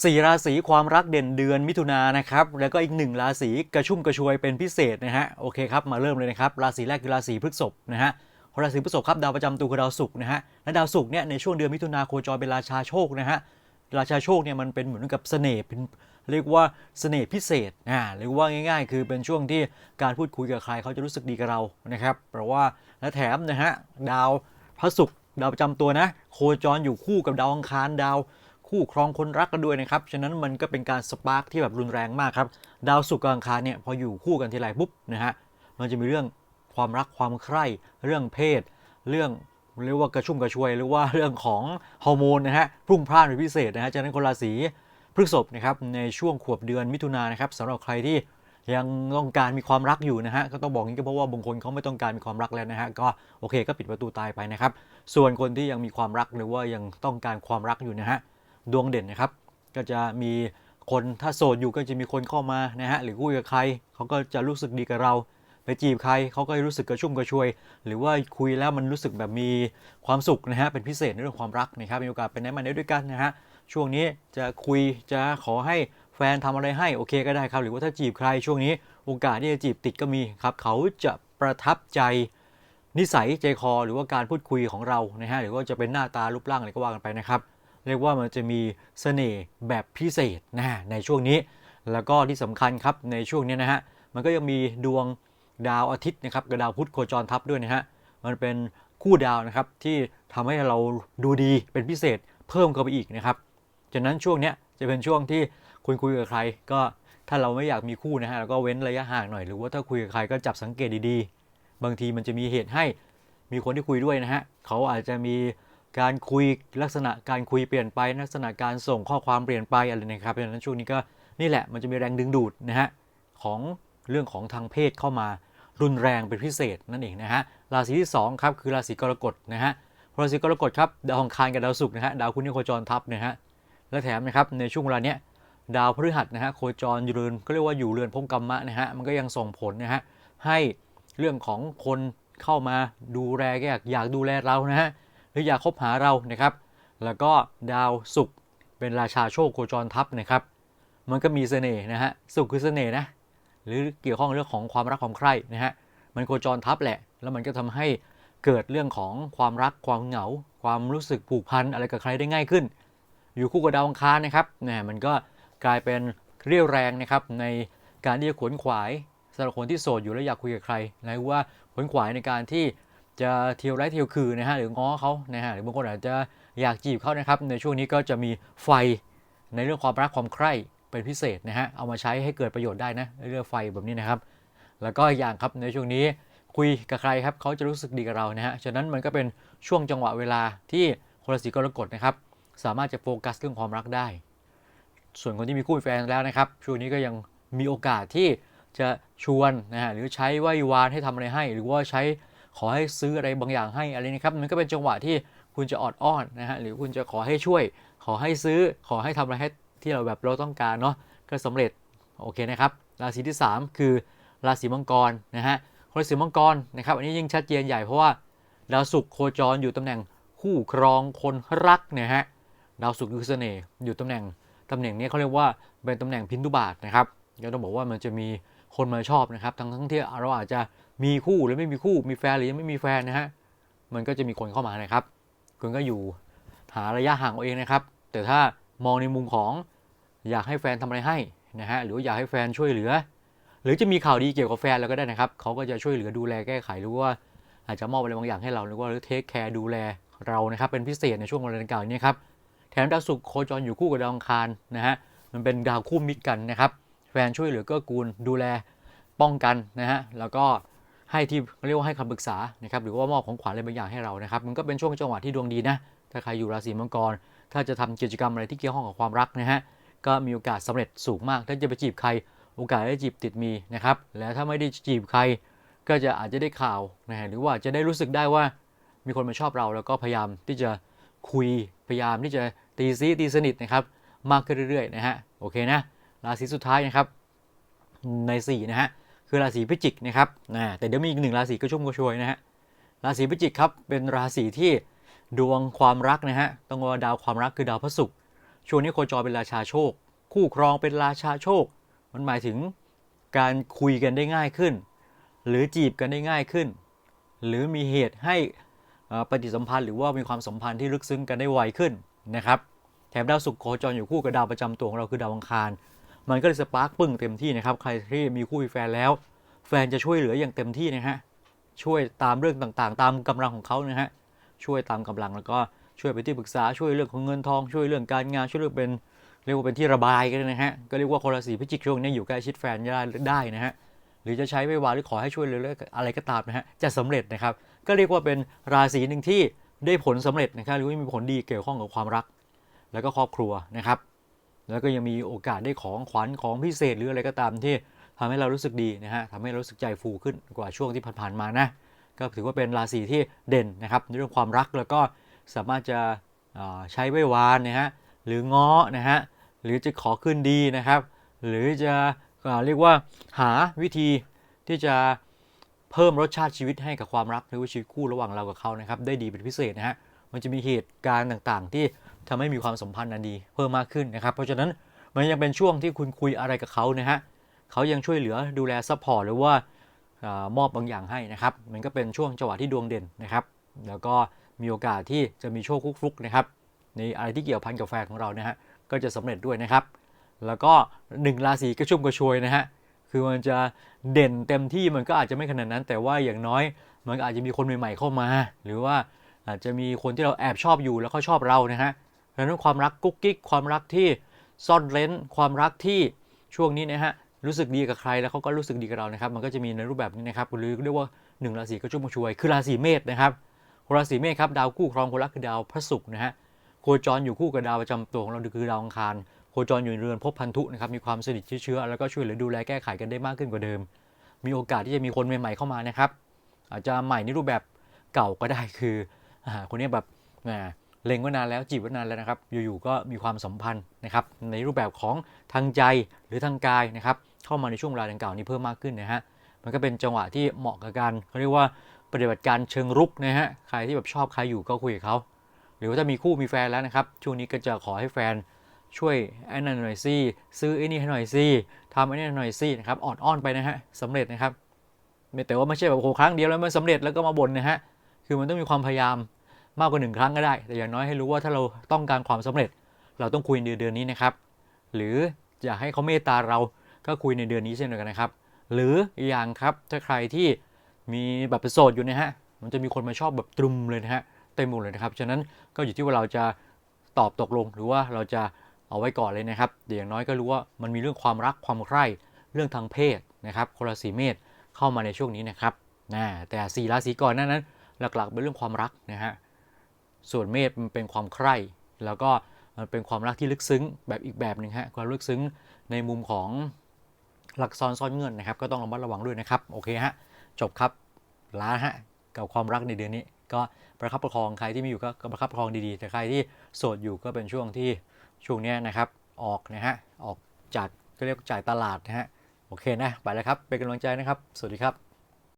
สี่ราศีความรักเด่นเดือนมิถุนานะครับ แล้วก็อีกหนึ่งราศีกระชุ่มกระชวยเป็นพิเศษนะฮะ โอเคครับ มาเริ่มเลยนะครับ ราศีแรกคือราศีพฤษภนะฮะ ราศีพฤษภครับ ดาวประจำตัวคือดาวศุกร์นะฮะ และดาวศุกร์เนี่ยในช่วงเดือนมิถุนาโคจรเป็นราชาโชคนะฮะ ราชาโชคเนี่ยมันเป็นเหมือนกับเสน่ห์เป็นเรียกว่าเสน่ห์พิเศษอ่าหรือว่าง่าย ๆ คือเป็นช่วงที่การพูดคุยกับใครเขาจะรู้สึกดีกับเรา นะครับ เพราะว่าและแถมนะฮะดาวพระศุกร์ดาวประจำตัวนะ โคจรอยู่คู่กับดาวอังคารดาว คู่ครองคนรักกันด้วยนะครับ ฉะนั้นมันก็เป็นการสปาร์คที่แบบรุนแรงมากครับ ดาวศุกร์กับอังคารเนี่ยพออยู่คู่กันทีไรปุ๊บนะฮะ มันจะมีเรื่องความรักความใคร่ เรื่องเพศ เรื่องเรียกว่ากระชุ่มกระชวย หรือว่าเรื่องของฮอร์โมนนะฮะพรุ่งพล่านเป็นพิเศษนะฮะ ฉะนั้นคนราศีพฤษภนะครับในช่วงขวบเดือนมิถุนายนนะครับสำหรับใครที่ยังต้องการมีความรักอยู่นะฮะก็ต้องบอกงี้ก็เพราะว่าบางคนเขาไม่ต้องการมีความรักแล้วนะฮะก็โอเคก็ปิดประตูตายไปนะครับ ส่วนคนที่ยังมีความรักหรือว่ายังต้องการความรักอยู่นะฮะ ดวงเด่นนะครับ ก็จะมีคนถ้าโสดอยู่ก็จะมีคนเข้ามานะฮะหรือคุยกับใครเขาก็จะรู้สึกดีกับเราไปจีบใครเขาก็รู้สึกกระชุ่มกระชวย หรือว่าคุยแล้วมันรู้สึกแบบมีความสุขนะฮะเป็นพิเศษในเรื่องความรักนะครับมีโอกาสเป็นแนะมันได้ด้วยกันนะฮะช่วงนี้จะคุยจะขอให้แฟนทำอะไรให้โอเคก็ได้ครับ หรือว่าถ้าจีบใครช่วงนี้โอกาสที่จะจีบติดก็มีครับเขาจะประทับใจนิสัยใจคอ หรือว่าการพูดคุยของเรานะฮะหรือว่าจะเป็นหน้าตารูปร่างอะไรก็ว่ากันไปนะครับ เรียกว่ามันจะมีเสน่ห์แบบพิเศษนะในช่วงนี้ แล้วก็ที่สำคัญครับในช่วงนี้นะฮะมันก็ยังมีดวงดาวอาทิตย์นะครับกับดาวพุธโคจรทับด้วยนะฮะมันเป็นคู่ดาวนะครับที่ทำให้เราดูดีเป็นพิเศษเพิ่มเข้าไปอีกนะครับจากนั้นช่วงนี้จะเป็นช่วงที่คุณคุยกับใคร ก็ถ้าเราไม่อยากมีคู่นะฮะเราก็เว้นระยะห่างหน่อยหรือว่าถ้าคุยกับใครก็จับสังเกตดีๆ บางทีมันจะมีเหตุให้มีคนที่คุยด้วยนะฮะเขาอาจจะมี การคุยลักษณะการคุยเปลี่ยนไปลักษณะการส่งข้อความเปลี่ยนไปอะไรนะครับเพราะฉะนั้นช่วงนี้ก็นี่แหละมันจะมีแรงดึงดูดนะฮะของเรื่องของทางเพศเข้ามารุนแรงเป็นพิเศษนั่นเองนะฮะราศีที่2ครับคือราศีกรกฎนะฮะราศีกรกฎครับดาวอังคารกับดาวศุกร์นะฮะดาวคุณนี่โคจรทับนะฮะและแถมนะครับในช่วงเวลาเนี้ยดาวพฤหัสนะฮะโคจรอยู่เรือนก็เรียกว่าอยู่เรือนพงกรรมะนะฮะมันก็ยังส่งผลนะฮะให้เรื่องของคนเข้ามาดูแลอยากอยากดูแลเรานะฮะ หรืออยากคบหาเรานะครับ แล้วก็ดาวศุกร์เป็นราชาโชคโคจรทับนะครับ มันก็มีเสน่ห์นะฮะศุกร์คือเสน่ห์นะหรือเกี่ยวข้องเรื่องของความรักความใคร่นะฮะมันโคจรทับแหละ แล้วมันก็ทำให้เกิดเรื่องของความรักความเหงา ความรู้สึกผูกพันอะไรกับใครได้ง่ายขึ้น อยู่คู่กับดาวอังคารนะครับเนี่ยมันก็กลายเป็นเรี่ยวแรงนะครับในการที่จะขวนขวายสำหรับคนที่โสดอยู่แล้วอยากคุยกับใครนะว่าขวนขวายในการที่ จะเที่ยวไร้เที่ยวคือนะฮะหรือง้อเขานะฮะหรือบางคนอาจจะอยากจีบเขานะครับ ในช่วงนี้ก็จะมีไฟในเรื่องความรักความใคร่เป็นพิเศษนะฮะเอามาใช้ให้เกิดประโยชน์ได้นะเรื่องไฟแบบนี้นะครับ แล้วก็อย่างครับในช่วงนี้คุยกับใครครับเขาจะรู้สึกดีกับเรานะฮะฉะนั้นมันก็เป็นช่วงจังหวะเวลาที่คนราศีกรกฎนะครับ สามารถจะโฟกัสเรื่องความรักได้ ส่วนคนที่มีคู่แฟนแล้วนะครับ ช่วงนี้ก็ยังมีโอกาสที่จะชวนนะฮะหรือใช้ไหว้วานให้ทำอะไรให้ หรือว่าใช้ ขอให้ซื้ออะไรบางอย่างให้อะไรนะครับมันก็เป็นจังหวะที่คุณจะออดอ้อนนะฮะหรือคุณจะขอให้ช่วย ขอให้ซื้อขอให้ทำอะไรให้ที่เราแบบเราต้องการเนาะก็สำเร็จโอเคนะครับราศีที่ 3 คือราศีมังกรนะฮะราศีมังกรนะครับอันนี้ยิ่งชัดเจนใหญ่เพราะว่าดาวศุกร์โคจรอยู่ตำแหน่งคู่ครองคนรักเนี่ยฮะดาวศุกร์คือเสน่ห์อยู่ตำแหน่งตำแหน่งนี้เขาเรียกว่าเป็นตำแหน่งพินทุบาทนะครับก็ต้องบอกว่ามันจะมีคนมาชอบนะครับทั้งทั้งที่เราอาจจะ มีคู่หรือไม่มีคู่มีแฟนหรือยังไม่มีแฟนนะฮะมันก็จะมีคนเข้ามานะครับ คุณก็อยู่หาระยะห่างเอาเองนะครับ แต่ถ้ามองในมุมของอยากให้แฟนทำอะไรให้นะฮะหรืออยากให้แฟนช่วยเหลือ หรือจะมีข่าวดีเกี่ยวกับแฟนเราก็ได้นะครับเขาก็จะช่วยเหลือดูแลแก้ไขหรือว่าอาจจะมอบอะไรบางอย่างให้เราหรือว่าเทคแคร์ดูแลเรานะครับเป็นพิเศษในช่วงวันดังกล่าวนี้ครับแถมดาวศุกร์โคจรอยู่คู่กับดาวอังคารนะฮะมันเป็นดาวคู่มิตรกันนะครับ แฟนช่วยเหลือเกื้อกูลดูแลป้องกันนะฮะแล้วก็ ให้ที่เรียกว่าให้คำปรึกษานะครับหรือว่ามอบของขวัญอะไรบางอย่างให้เรานะครับมันก็เป็นช่วงจังหวะที่ดวงดีนะถ้าใครอยู่ราศีมังกร ถ้าจะทำกิจกรรมอะไรที่เกี่ยวข้องกับความรักนะฮะก็มีโอกาสสำเร็จสูงมาก ถ้าจะไปจีบใคร โอกาสได้จีบติดมีนะครับแล้วถ้าไม่ได้จีบใคร ก็จะอาจจะได้ข่าวนะฮะหรือว่าจะได้รู้สึกได้ว่ามีคนมาชอบเราแล้วก็พยายามที่จะคุยพยายามที่จะตีซีตีสนิทนะครับมากขึ้นเรื่อยๆนะฮะโอเคนะราศีสุดท้ายนะครับใน4นะฮะ คือราศีพิจิกนะครับนะแต่เดี๋ยวมีอีกหนึ่งราศีก็ชุ่มก็ชวยนะฮะราศีพิจิกครับเป็นราศีที่ดวงความรักนะฮะต้องว่าดาวความรักคือดาวพระศุกร์ช่วงนี้โคจรเป็นราชาโชค คู่ครองเป็นราชาโชค มันหมายถึงการคุยกันได้ง่ายขึ้น หรือจีบกันได้ง่ายขึ้น หรือมีเหตุให้ปฏิสัมพันธ์หรือว่ามีความสัมพันธ์ที่ลึกซึ้งกันได้ไวขึ้นนะครับแถมดาวศุกร์โคจรอยู่คู่กับดาวประจำตัวของเราคือดาวอังคาร มันก็เลยสปาร์คปึ้งเต็มที่นะครับ ใครที่มีคู่มีแฟนแล้ว แฟนจะช่วยเหลืออย่างเต็มที่นะฮะ ช่วยตามเรื่องต่างๆ ตามกำลังของเขานะฮะ ช่วยตามกำลังแล้วก็ช่วยเป็นที่ปรึกษา ช่วยเรื่องของเงินทอง ช่วยเรื่องการงาน ช่วยเรื่องเป็นเรียกว่าเป็นที่ระบายกันนะฮะ ก็เรียกว่าคนราศีพิจิกช่วงนี้อยู่ใกล้ชิดแฟนได้ได้นะฮะ หรือจะใช้ไม่วาหรือขอให้ช่วยเหลืออะไรก็ตามนะฮะ จะสำเร็จนะครับ ก็เรียกว่าเป็นราศีหนึ่งที่ได้ผลสำเร็จนะครับ หรือว่ามีผลดีเกี่ยวข้องกับความรัก แล้วก็ครอบครัวนะครับ แล้วก็ยังมีโอกาสได้ของขวัญของพิเศษหรืออะไรก็ตามที่ทำให้เรารู้สึกดีนะฮะทำให้เรารู้สึกใจฟูขึ้นกว่าช่วงที่ผ่านๆมานะก็ถือว่าเป็นราศีที่เด่นนะครับในเรื่องความรักแล้วก็สามารถจะใช้ไว้วานนะฮะหรือง้อนะฮะหรือจะขอคืนดีนะครับ หรือจะเรียกว่าหาวิธีที่จะเพิ่มรสชาติชีวิตให้กับความรักหรือว่าชีวิตคู่ระหว่างเรากับเขานะครับได้ดีเป็นพิเศษนะฮะมันจะมีเหตุการณ์ต่างๆ ที่ ทำให้มีความสัมพันธ์อันดีเพิ่มมากขึ้นนะครับ เพราะฉะนั้นมันยังเป็นช่วงที่คุณคุยอะไรกับเขานะฮะเขายังช่วยเหลือดูแลซัพพอร์ตหรือว่ามอบบางอย่างให้นะครับ มันก็เป็นช่วงจังหวะที่ดวงเด่นนะครับ แล้วก็มีโอกาสที่จะมีโชคฟลุกๆนะครับ ในอะไรที่เกี่ยวพันกับแฟนของเรานะฮะก็จะสำเร็จด้วยนะครับ แล้วก็หนึ่งราศีกระชุ่มกระชวยนะฮะคือมันจะเด่นเต็มที่มันก็อาจจะไม่ขนาดนั้น แต่ว่าอย่างน้อยมันอาจจะมีคนใหม่ๆเข้ามา หรือว่าอาจจะมีคนที่เราแอบชอบอยู่แล้วเขาชอบเรานะฮะ เพราะฉะนั้นความรักกุ๊กกิ๊กความรักที่ซ่อนเร้นความรักที่ช่วงนี้นะฮะรู้สึกดีกับใครแล้วเขาก็รู้สึกดีกับเรานะครับ มันก็จะมีในรูปแบบนี้นะครับหรือเรียกว่าหนึ่งราศีก็ชุ่มกระชวย คือราศีเมษนะครับราศีเมษครับดาวคู่ครองคนรักคือดาวพระศุกร์นะฮะโคจรอยู่คู่กับดาวประจำตัวของเราคือดาวอังคารโคจรอยู่ในเรือนภพพันธุนะครับมีความสนิทเชื้อแล้วก็ช่วยเหลือดูแลแก้ไขกันได้มากขึ้นกว่าเดิม มีโอกาสที่จะมีคนใหม่ๆเข้ามานะครับอาจจะใหม่ในรูปแบบเก่าก็ได้คืออาคนนี้แบบแเล็งไว้นานแล้วจีบไว้นานแล้วนะครับ อยู่ๆก็มีความสัมพันธ์นะครับในรูปแบบของทางใจหรือทางกายนะครับเข้ามาในช่วงเวลาดังกล่าวนี้เพิ่มมากขึ้นนะฮะมันก็เป็นจังหวะที่เหมาะกับการเขาเรียกว่าปฏิบัติการเชิงรุกนะฮะใครที่แบบชอบใครอยู่ก็คุยกับเขาหรือว่าถ้ามีคู่มีแฟนแล้วนะครับช่วงนี้ก็จะขอให้แฟนช่วยไอ้นั่นหน่อยสิซื้อไอ้นี่ให้หน่อยสิทำไอ้นี่หน่อยสินะครับอ่อนอ้อนไปนะฮะสำเร็จนะครับไม่แต่ว่าไม่ใช่แบบโอ้โหครั้งเดียวแล้วมันสำเร็จแล้วก็มาบ่นนะฮะคือมันต้องมีความพยายาม มากกว่าหนึ่งครั้งก็ได้ แต่อย่างน้อยให้รู้ว่าถ้าเราต้องการความสำเร็จ เราต้องคุยในเดือนนี้นะครับ หรืออยากให้เขาเมตตาเราก็คุยในเดือนนี้เช่นเดียวกันนะครับ หรืออีกอย่างครับถ้าใครที่มีแบบเป็นโสดอยู่นะฮะมันจะมีคนมาชอบแบบตรุมเลยนะฮะเต็มหมดเลยนะครับ ฉะนั้นก็อยู่ที่ว่าเราจะตอบตกลงหรือว่าเราจะเอาไว้ก่อนเลยนะครับเดี๋ยวอย่างน้อยก็รู้ว่ามันมีเรื่องความรักความใคร่เรื่องทางเพศนะครับคนราศีเมษเข้ามาในช่วงนี้นะครับนะแต่สี่ราศีก่อนหน้านั้น หลักๆเป็นเรื่องความรักนะฮะ ส่วนเมษมันเป็นความใคร่ แล้วก็มันเป็นความรักที่ลึกซึ้งแบบอีกแบบหนึ่งฮะความลึกซึ้งในมุมของหลักซ้อนซ่อนเงินนะครับ ก็ต้องระมัดระวังด้วยนะครับ โอเคฮะ จบครับลาฮะกับความรักในเดือนนี้ ก็ประคับประคองใครที่มีอยู่ก็ประคับประคองดีๆ แต่ใครที่โสดอยู่ก็เป็นช่วงที่ช่วงนี้นะครับ ออกนะฮะออกจากก็เรียกจ่ายตลาดนะฮะโอเคนะไปแล้วครับเป็นกำลังใจนะครับ สวัสดีครับ